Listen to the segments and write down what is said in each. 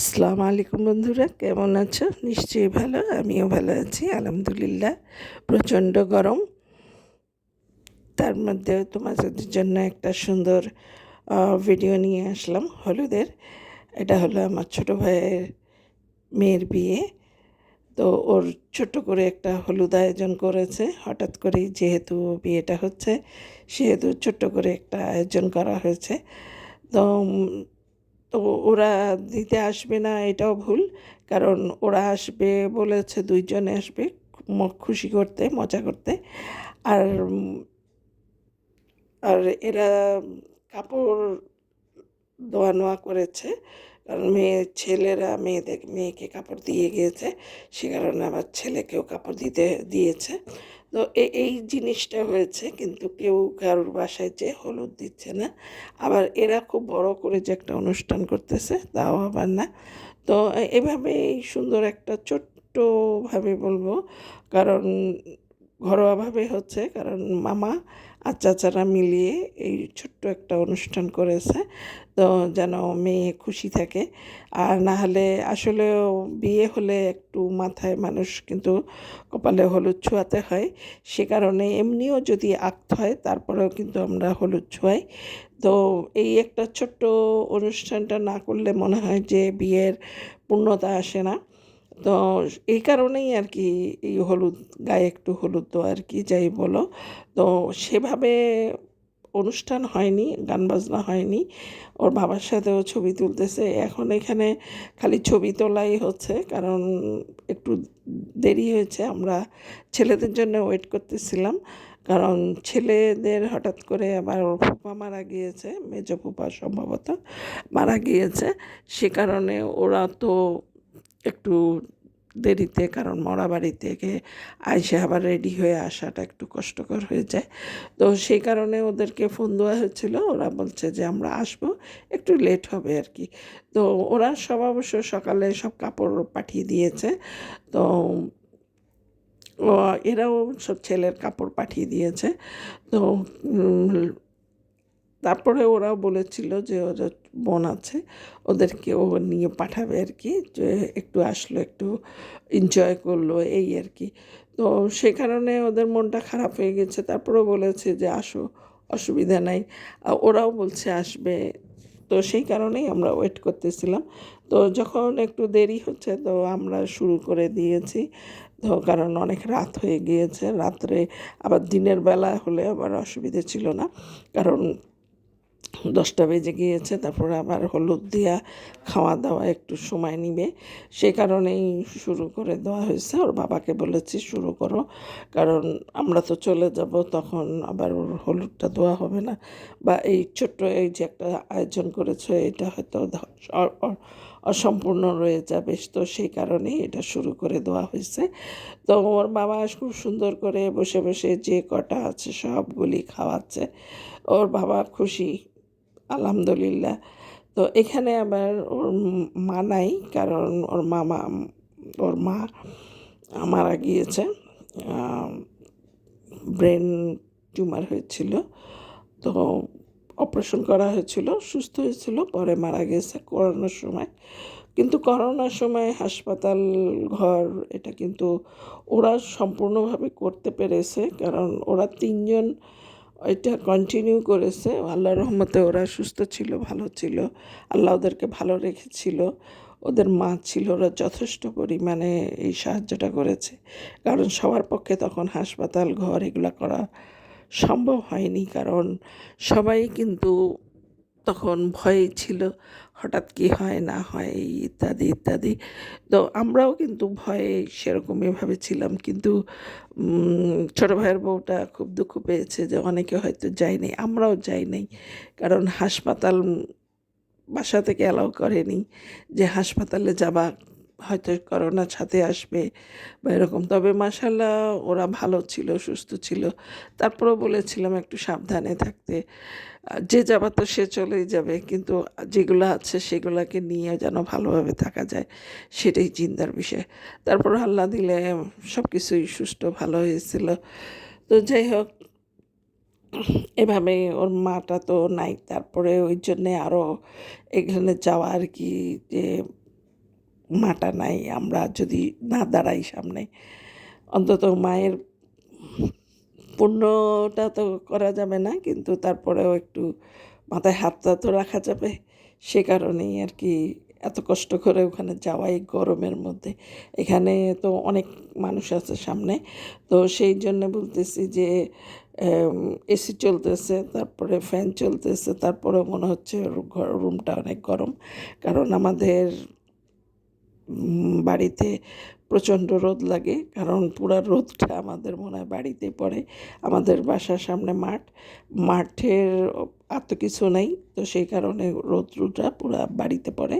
আসসালামু আলাইকুম বন্ধুরা, কেমন আছো? নিশ্চয়ই ভালো, আমিও ভালো আছি, আলহামদুলিল্লাহ, প্রচণ্ড গরম। তার মধ্যে তোমাদের জন্য একটা সুন্দর ভিডিও নিয়ে আসলাম হলুদের। এটা হলো আমার ছোটো ভাইয়ের মেয়ের বিয়ে। তো ওর ছোট করে একটা হলুদ আয়োজন করেছে, হঠাৎ করেই যেহেতু বিয়েটা হচ্ছে, সেহেতু ছোট্ট করে একটা আয়োজন করা হয়েছে। তো তো ওরা দিতে আসবে না, এটাও ভুল। কারণ ওরা আসবে বলেছে দুইজনে আসবে খুশি করতে, মজা করতে। আর আর এরা কাপড় দোয়া নোয়া করেছে। কারণ মেয়ে, ছেলেরা, মেয়েদের, মেয়েকে কাপড় দিয়ে গিয়েছে। সে কারণে আমার ছেলেকেও কাপড় দিতে, দিয়েছে। তো এই জিনিসটা হয়েছে, কিন্তু কেউ কারোর বাসায় যে হলুদ দিচ্ছে না। আবার এরা খুব বড় করে যে একটা অনুষ্ঠান করতেছে, তাও আবার না। তো এভাবেই সুন্দর একটা ছোট্টভাবে বলব, কারণ ঘরোয়াভাবে হচ্ছে, কারণ মামা আর চাচারা মিলিয়ে এই ছোট্ট একটা অনুষ্ঠান করেছে। তো যেন মেয়ে খুশি থাকে। আর না হলে আসলেও বিয়ে হলে একটু মাথায় মানুষ কিন্তু কপালে হলুদ ছোঁয়াতে হয়। সে কারণে এমনিও যদি আঁকতে হয়, তারপরেও কিন্তু আমরা হলুদ ছোঁয়াই। তো এই একটা ছোট্ট অনুষ্ঠানটা না করলে মনে হয় যে বিয়ের পূর্ণতা আসে না। তো এই কারণেই আর কি এই হলুদ গায়ে একটু হলুদ তো আর কি, যাই বলো। তো সেভাবে অনুষ্ঠান হয়নি, গান বাজনা হয়নি। ওর বাবার সাথেও ছবি তুলতেছে। এখন এখানে খালি ছবি তোলাই হচ্ছে, কারণ একটু দেরি হয়েছে। আমরা ছেলেদের জন্য ওয়েট করতেছিলাম, কারণ ছেলেদের হঠাৎ করে আবার ওর ফুপা মারা গিয়েছে, মেজ ফুপা সম্ভবত মারা গিয়েছে। সে কারণে ওরা তো একটু দেরিতে, কারণ মরা বাড়ি থেকে আইসে আবার রেডি হয়ে আসাটা একটু কষ্টকর হয়ে যায়। তো সেই কারণে ওদেরকে ফোন দেওয়া হয়েছিল। ওরা বলছে যে, আমরা আসব, একটু লেট হবে আর কি। তো ওরা সব অবশ্য সকালে সব কাপড় পাঠিয়ে দিয়েছে। তো এরাও সব ছেলের কাপড় পাঠিয়ে দিয়েছে। তো তারপরে ওরাও বলেছিল যে ওদের বোন আছে, ওদেরকে ও নিয়ে পাঠাবে আর কি, যে একটু আসলো, একটু এনজয় করল, এই আর কি। তো সে কারণে ওদের মনটা খারাপ হয়ে গেছে। তারপরেও বলেছে যে আসো, অসুবিধা নাই। ওরাও বলছে আসবে। তো সেই কারণেই আমরা ওয়েট করতেছিলাম। তো যখন একটু দেরি হচ্ছে, তো আমরা শুরু করে দিয়েছি। তো কারণ অনেক রাত হয়ে গিয়েছে। রাত্রে আবার দিনের বেলা হলে আবার অসুবিধে ছিল না। কারণ দশটা বেজে গিয়েছে, তারপরে আবার হলুদ দিয়া খাওয়া দাওয়া একটু সময় নিবে। সে কারণেই শুরু করে দেওয়া হয়েছে। ওর বাবাকে বলেছি, শুরু করো। কারণ আমরা তো চলে যাব, তখন আবার ওর হলুদটা দেওয়া হবে না। বা এই ছোট্ট এই যে একটা আয়োজন করেছ, এটা হয়তো অসম্পূর্ণ রয়ে যাবে। তো সেই কারণেই এটা শুরু করে দেওয়া হয়েছে। তো ওর বাবা খুব সুন্দর করে বসে বসে যে কটা আছে সবগুলি খাওয়াচ্ছে। ওর বাবা খুশি। আলহামদুলিল্লাহ। তো এখানে আবার ওর মা নাই, কারণ ওর মামা, ওর মা মারা গিয়েছে। ব্রেন টিউমার হয়েছিল। তো অপারেশন করা হয়েছিল, সুস্থ হয়েছিল, পরে মারা গেছে করোনার সময়। কিন্তু করোনার সময় হাসপাতাল, ঘর, এটা কিন্তু ওরা সম্পূর্ণভাবে করতে পেরেছে, কারণ ওরা তিনজন এটা কন্টিনিউ করেছে। আল্লাহ রহমতে ওরা সুস্থ ছিল, ভালো ছিল। আল্লাহ ওদেরকে ভালো রেখেছিল। ওদের মা ছিল, ওরা যথেষ্ট পরিমাণে এই সাহায্যটা করেছে। কারণ সবার পক্ষে তখন হাসপাতাল, ঘর এগুলা করা সম্ভব হয়নি। কারণ সবাই কিন্তু তখন ভয়ে ছিল, হঠাৎ কি হয়, না হয়, ইত্যাদি ইত্যাদি। তো আমরাও কিন্তু ভয়ে সেরকমইভাবে ছিলাম। কিন্তু ছোট ভাইয়ের বউটা খুব দুঃখ পেয়েছে যে অনেকে হয়তো যায়নি, আমরাও যাই নাই কারণ হাসপাতাল বাসা থেকে অ্যালাউ করেনি যে হাসপাতালে যাবা হয়তো করোনা ছাতে আসবে বা এরকম। তবে মাসাল্লাহ ওরা ভালো ছিল, সুস্থ ছিল। তারপরেও বলেছিলাম একটু সাবধানে থাকতে। যে যাবা তো সে চলেই যাবে। কিন্তু যেগুলো আছে সেগুলোকে নিয়ে যেন ভালোভাবে থাকা যায়, সেটাই চিন্তার বিষয়। তারপর আল্লাহ দিলে সব কিছুই সুস্থ, ভালো হয়েছিল। তো যাই হোক এভাবে ওর মাটা তো নাই। তারপরে ওই জন্যে আরও এখানে যাওয়া আর কি, যে মাটা নাই, আমরা যদি না দাঁড়াই সামনে। অন্তত মায়ের পুণ্যটা তো করা যাবে না, কিন্তু তারপরেও একটু মাথায় হাতটা তো রাখা যাবে। সে কারণেই আর কি এত কষ্ট করে ওখানে যাওয়াই গরমের মধ্যে। এখানে তো অনেক মানুষ আছে সামনে, তো সেই জন্য বলতেছি যে এসি চলতেছে, তারপরে ফ্যান চলতেছে, তারপরেও মনে হচ্ছে রুমটা অনেক গরম। কারণ আমাদের বাড়িতে প্রচণ্ড রোদ লাগে, কারণ পুরা রোদটা আমাদের মনে হয় বাড়িতে পড়ে। আমাদের বাসার সামনে মাঠ, মাঠের এত কিছু নেই, তো সেই কারণে রোদ্রুটা পুরা বাড়িতে পড়ে।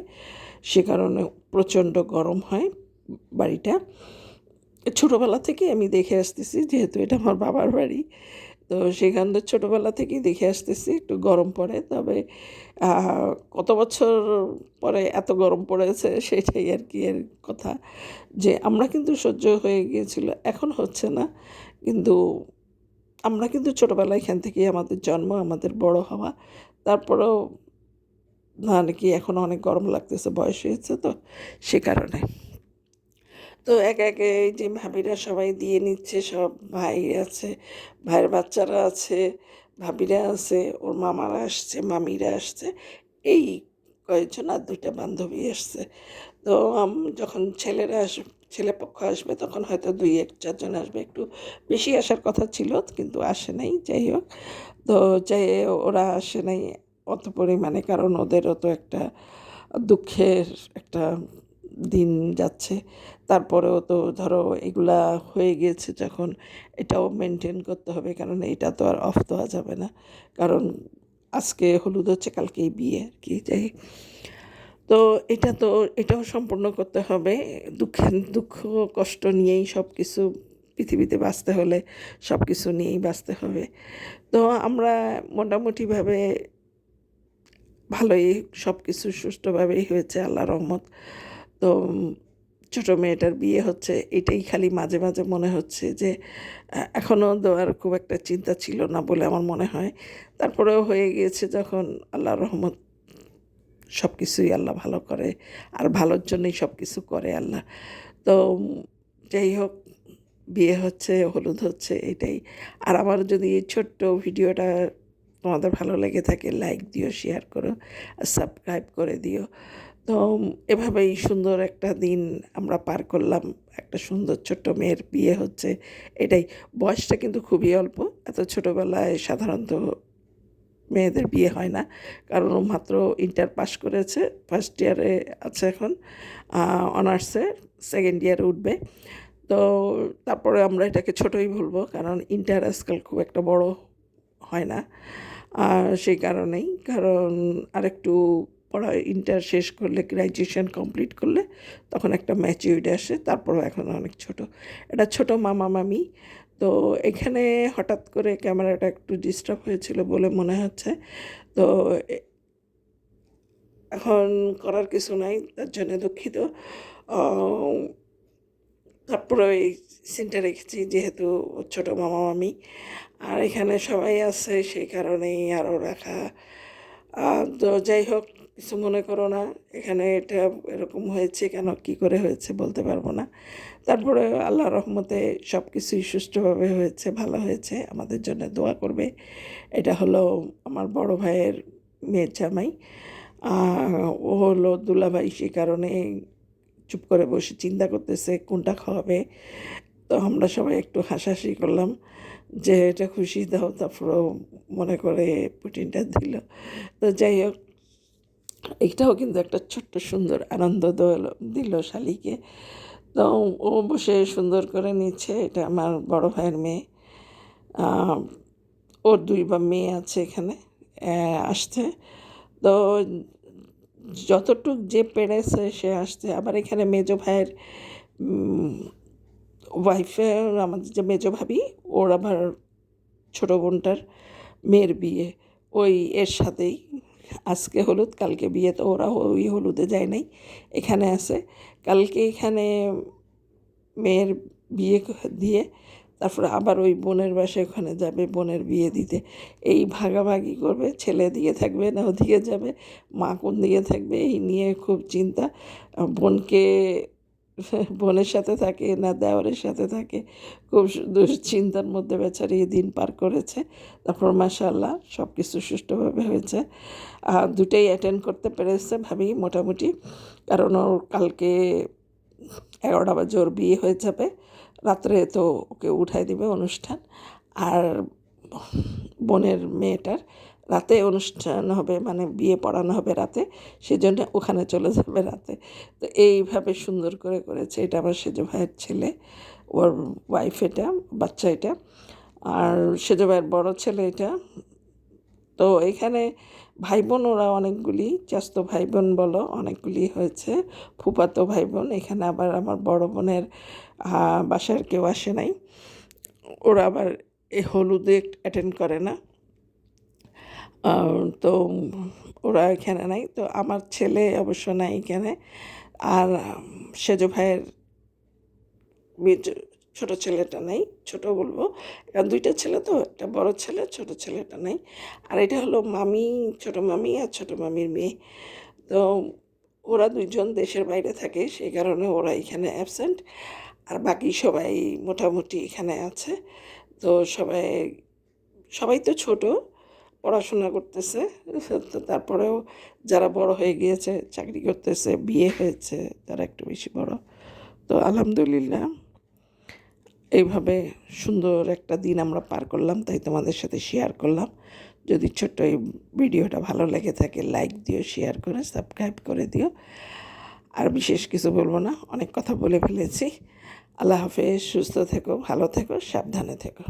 সে কারণে প্রচণ্ড গরম হয় বাড়িটা। ছোটোবেলা থেকে আমি দেখে আসতেছি, যেহেতু এটা আমার বাবার বাড়ি তো সেখান থেকে ছোটোবেলা থেকেই দেখে আসতেছি, একটু গরম পড়ে। তবে কত বছর পরে এত গরম পড়েছে সেটাই আর কি এর কথা। যে আমরা কিন্তু সহ্য হয়ে গিয়েছিল, এখন হচ্ছে না। কিন্তু আমরা কিন্তু ছোটোবেলায় এখান থেকেই আমাদের জন্ম, আমাদের বড় হওয়া। তারপরেও না, নাকি এখন অনেক গরম লাগতেছে, বয়স হয়েছে তো সে কারণে। তো একে একে এই যে ভাবিরা সবাই দিয়ে নিচ্ছে, সব ভাই আছে, ভাইয়ের বাচ্চারা আছে, ভাবিরা আছে, ওর মামারা আসছে, মামিরা আসছে, এই কয়েকজন আর দুইটা বান্ধবী আসছে। তো যখন ছেলেরা আস, ছেলে পক্ষ আসবে তখন হয়তো দুই এক চারজন আসবে, একটু বেশি আসার কথা ছিল, কিন্তু আসে নাই, যাই হোক। তো যাই, ওরা আসে নাই অত পরিমাণে কারণ ওদেরও তো একটা দুঃখের একটা দিন যাচ্ছে। তারপরেও তো ধরো এগুলা হয়ে গিয়েছে যখন, এটাও মেনটেন করতে হবে। কারণ এটা তো আর অফ দেওয়া যাবে না। কারণ আজকে হলুদ হচ্ছে, কালকেই বিয়ে আর কি, যাই তো এটা তো, এটাও সম্পূর্ণ করতে হবে। দুঃখের, দুঃখ কষ্ট নিয়েই সব কিছু পৃথিবীতে বাঁচতে হলে সব কিছু নিয়েই বাঁচতে হবে। তো আমরা মোটামুটিভাবে ভালোই সব কিছু সুষ্ঠুভাবেই হয়েছে আল্লাহ রহমত। তো ছোটো মেয়েটার বিয়ে হচ্ছে, এটাই খালি মাঝে মাঝে মনে হচ্ছে যে এখনও দেওয়ার খুব একটা চিন্তা ছিল না বলে আমার মনে হয়। তারপরেও হয়ে গিয়েছে যখন আল্লাহ রহমত সব কিছুই আল্লাহ ভালো করে, আর ভালোর জন্যই সব কিছু করে আল্লাহ। তো, যাই হোক, বিয়ে হচ্ছে, হলুদ হচ্ছে, এটাই। আর আমার যদি এই ছোট্ট ভিডিওটা তোমাদের ভালো লেগে থাকে, লাইক দিও, শেয়ার করো, আর সাবস্ক্রাইব করে দিও। তো এভাবেই সুন্দর একটা দিন আমরা পার করলাম। একটা সুন্দর ছোট্ট মেয়ের বিয়ে হচ্ছে। এটাই। বয়সটা কিন্তু খুবই অল্প। এত ছোটোবেলায় সাধারণত মেয়েদের বিয়ে হয় না। কারণ ও মাত্র ইন্টার পাস করেছে। ফার্স্ট ইয়ারে আছে এখন অনার্সে সেকেন্ড ইয়ারে উঠবে। তো তারপরে আমরা এটাকে ছোটোই বলব। কারণ ইন্টার আজকাল খুব একটা বড় হয় না। সেই কারণেই। কারণ আরেকটু পড়া ইন্টার শেষ করলে গ্র্যাজুয়েশন কমপ্লিট করলে তখন একটা ম্যাচিউরিটি আসে, তারপরেও এখন অনেক ছোট। এটা ছোট মামা মামি। তো এখানে হঠাৎ করে ক্যামেরাটা একটু ডিস্টার্ব হয়েছিল বলে মনে হচ্ছে। তো এখন করার কিছু নাই, তার জন্য দুঃখিত। তারপরে ওই সিনটা রেখেছি যেহেতু ছোটো মামা মামি। আর এখানে সবাই আছে, সেই কারণেই আরও রাখা। তো যাই হোক কিছু মনে করো না, এখানে এটা এরকম হয়েছে কেন, কি করে হয়েছে বলতে পারব না। তারপরে আল্লাহ রহমতে সব কিছুই সুষ্ঠুভাবে হয়েছে, ভালো হয়েছে, আমাদের জন্য দোয়া করবে। এটা হলো আমার বড় ভাইয়ের মেয়ের জামাই। ও হলো দুলাভাই সেই কারণে চুপ করে বসে চিন্তা করতেছে কোনটা খাওয়াবে। তো আমরা সবাই একটু হাসাহাসি করলাম যে এটা খুশি দাও, তারপরেও মনে করে পুটিনটা দিল। তো যাই হোক এইটাও কিন্তু একটা ছোট্ট সুন্দর আনন্দ দল, দিল শালিকে। তো ও বসে সুন্দর করে নিচ্ছে, এটা আমার বড় ভাইয়ের মেয়ে। ওর দুই বা মেয়ে আছে এখানে আসছে। তো যতটুক যে পেরেছে সে আসছে। আবার এখানে মেজো ভাইয়ের ওয়াইফের আমাদের যে মেজো ভাবি, ওর আবার ছোটো বোনটার মেয়ের বিয়ে, ওই এর সাথেই। আজকে হলুদ, কালকে বিয়ে, তো ওরা ওই হলুদে যায় নাই। এখানে আছে, কালকে এখানে মেয়ের বিয়ে দিয়ে তারপরে আবার ওই বোনের বাসায় ওখানে যাবে বোনের বিয়ে দিতে। এই ভাগাভাগি করবে, ছেলে দিয়ে থাকবে না ওদিকে যাবে, মা কোন দিকে থাকবে এই নিয়ে খুব চিন্তা। বোনকে বোনের সাথে থাকে, না দেওয়ারের সাথে থাকে। খুব দুশ্চিন্তার মধ্যে বেচারি দিন পার করেছে। তারপর মাশাল্লাহ সব কিছু সুষ্ঠুভাবে হয়েছে। আর দুটোই অ্যাটেন্ড করতে পেরেছে ভাবি মোটামুটি। কারণ ওর কালকে এগারোটা বাজে বিয়ে হয়ে যাবে। রাত্রে তো ওকে উঠাই দিবে অনুষ্ঠান। আর বোনের মেয়েটার রাতে অনুষ্ঠান হবে মানে বিয়ে পড়ানো হবে রাতে, সেজন্য ওখানে চলে যাবে রাতে। তো এইভাবে সুন্দর করে করেছে। এটা আমার সেজো ভাইয়ের ছেলে, ওর ওয়াইফ এটা, বাচ্চা এটা। আর সেজো ভাইয়ের বড় ছেলে এটা। তো এখানে ভাই বোন ওরা অনেকগুলি চাস্ত ভাই বোন বলো অনেকগুলি হয়েছে ফুপাতো ভাই বোন এখানে আবার আমার বড় বোনের বাসার কেউ আসে নাই। ওরা আবার এই হলুদে অ্যাটেন্ড করে না। তো ওরা এখানে নাই। তো আমার ছেলে অবশ্য নাই এখানে। আর সেজো ভাইয়ের ছোট ছেলেটা নেই, ছোট বলব। কারণ দুইটা ছেলে তো, একটা বড় ছেলে, ছোট ছেলেটা নেই। আর এটা হলো মামি, ছোট মামি আর ছোট মামির মেয়ে। তো ওরা দুইজন দেশের বাইরে থাকে সেই কারণে ওরা এখানে অ্যাবসেন্ট আর বাকি সবাই মোটামুটি এখানে আছে। তো সবাই সবাই তো ছোট। পড়াশোনা করতেছে, তো তারপরেও যারা বড় হয়ে গিয়েছে, চাকরি করতেছে, বিয়ে হয়েছে, তারা একটু বেশি বড়। তো আলহামদুলিল্লাহ, এইভাবে সুন্দর একটা দিন আমরা পার করলাম, তাই তোমাদের সাথে শেয়ার করলাম। যদি ছোট্ট এই ভিডিওটা ভালো লেগে থাকে লাইক দিও শেয়ার করে সাবস্ক্রাইব করে দিও। আর বিশেষ কিছু বলব না, অনেক কথা বলে ফেলেছি। আল্লাহ হাফেজ, সুস্থ থেকো, ভালো থেকো, সাবধানে থেকো।